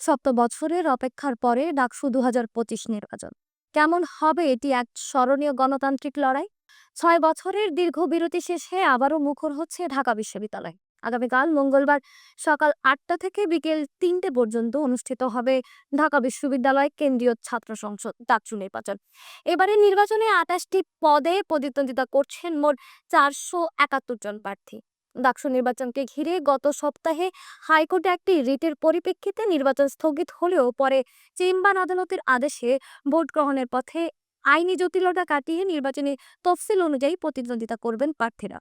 সপ্ত বছরের অপেক্ষার পরে ডাকসু দু হাজার পঁচিশ নির্বাচন। কেমন হবে এটি এক স্মরণীয় গণতান্ত্রিক লড়াই? ছয় বছরের দীর্ঘ বিরতি শেষে আবারও মুখর হচ্ছে ঢাকা বিশ্ববিদ্যালয়। আগামীকাল মঙ্গলবার সকাল আটটা থেকে বিকেল তিনটে পর্যন্ত অনুষ্ঠিত হবে ঢাকা বিশ্ববিদ্যালয় কেন্দ্রীয় ছাত্র সংসদ ডাকসু নির্বাচন। এবারে নির্বাচনে আঠাশটি পদে প্রতিদ্বন্দ্বিতা করছেন মোট চারশো একাত্তর জন প্রার্থী। ডাকসু নির্বাচনকে ঘিরে গত সপ্তাহে হাইকোর্টে একটি রিটের পরিপ্রেক্ষিতে নির্বাচন স্থগিত হলেও পরে চেম্বার আদালতের আদেশে ভোট গ্রহণের পথে আইনি জটিলতা কাটিয়ে নির্বাচনী তফসিল অনুযায়ী প্রতিদ্বন্দ্বিতা করবেন প্রার্থীরা।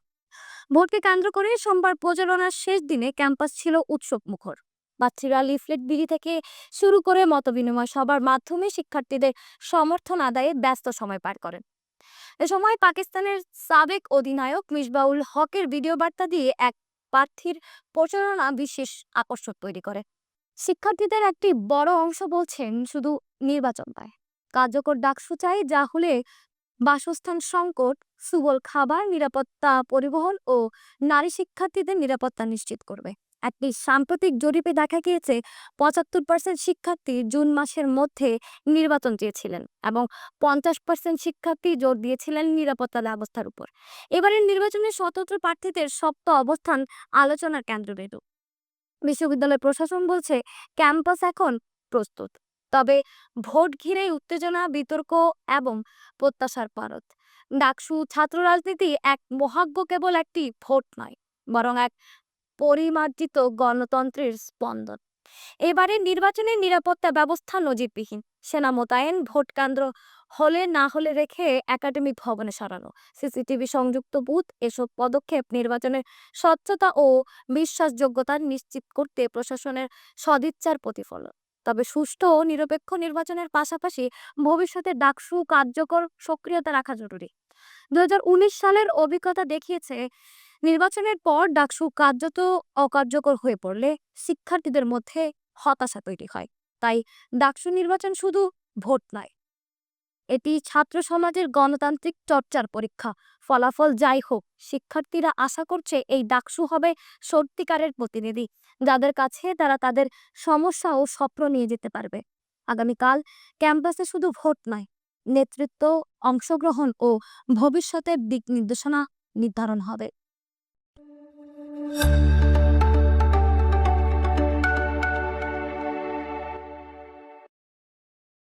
ভোটকে কেন্দ্র করে সোমবার প্রচারণার শেষ দিনে ক্যাম্পাস ছিল উৎসব মুখর। বাচ্চারা লিফলেট বিলি থেকে শুরু করে মতবিনিময় সবার মাধ্যমে শিক্ষার্থীদের সমর্থন আদায়ে ব্যস্ত সময় পার করেন। এ সময় পাকিস্তানের সাবেক অধিনায়ক মিসবাউল হকের ভিডিও বার্তা দিয়ে এক প্রার্থীর প্রচারণা বিশেষ আকর্ষণ তৈরি করে। শিক্ষার্থীদের একটি বড় অংশ বলছেন শুধু নির্বাচন পায় কার্যকর ডাকসু চাই যা হলে বাসস্থান সংকট, সুবল খাবার, নিরাপত্তা পরিবহন ও নারী শিক্ষার্থীদের নিরাপত্তা নিশ্চিত করবে। একটি সাম্প্রতিক জরিপে দেখা গিয়েছে, পঁচাত্তর পার্সেন্ট শিক্ষার্থী জুন মাসের মধ্যে নির্বাচন চেয়েছিলেন এবং পঞ্চাশ পার্সেন্ট শিক্ষার্থী জোর দিয়েছিলেন নিরাপত্তা ব্যবস্থার উপর। এবারের নির্বাচনে স্বতন্ত্র প্রার্থীদের শক্ত অবস্থান আলোচনার কেন্দ্রবিন্দু বিশ্ববিদ্যালয় প্রশাসন বলছে, ক্যাম্পাস এখন প্রস্তুত, তবে ভোট ঘিরে উত্তেজনা, বিতর্ক এবং প্রত্যাশার পারদ। ডাকসু ছাত্র রাজনীতি এক মহাজ্ঞ কেবল একটি ভোট নয়, বরং এক পরিমার্জিত গণতন্ত্রের স্পন্দন। এবারে নির্বাচনের নিরাপত্তা ব্যবস্থা নজিরবিহীন। সেনা মোতায়েন, ভোট কেন্দ্র হলে না হলে রেখে একাডেমিক ভবনে সরানো, সিসিটিভি সংযুক্ত বুথ, এসব পদক্ষেপ নির্বাচনের স্বচ্ছতা ও বিশ্বাসযোগ্যতা নিশ্চিত করতে প্রশাসনের সদিচ্ছার প্রতিফলন। তবে সুষ্ঠু ও নিরপেক্ষ নির্বাচনের পাশাপাশি ভবিষ্যতে ডাকসু, কার্যকর, সক্রিয়তা রাখা জরুরি। দু হাজার উনিশ সালের অভিজ্ঞতা দেখিয়েছে, নির্বাচনের পর ডাকসু কার্যত অকার্যকর হয়ে পড়লে শিক্ষার্থীদের মধ্যে হতাশা তৈরি হয়। তাই ডাকসু নির্বাচন শুধু ভোট নয় এটি ছাত্র সমাজের গণতান্ত্রিক চর্চার পরীক্ষা। ফলাফল যাই হোক, শিক্ষার্থীরা আশা করছে এই ডাকসু হবে সত্যিকারের প্রতিনিধি, যাদের কাছে তারা তাদের সমস্যা ও স্বপ্ন নিয়ে যেতে পারবে। আগামীকাল ক্যাম্পাসে শুধু ভোট নয়, নেতৃত্ব, অংশগ্রহণ ও ভবিষ্যতের দিক নির্দেশনা নির্ধারণ হবে।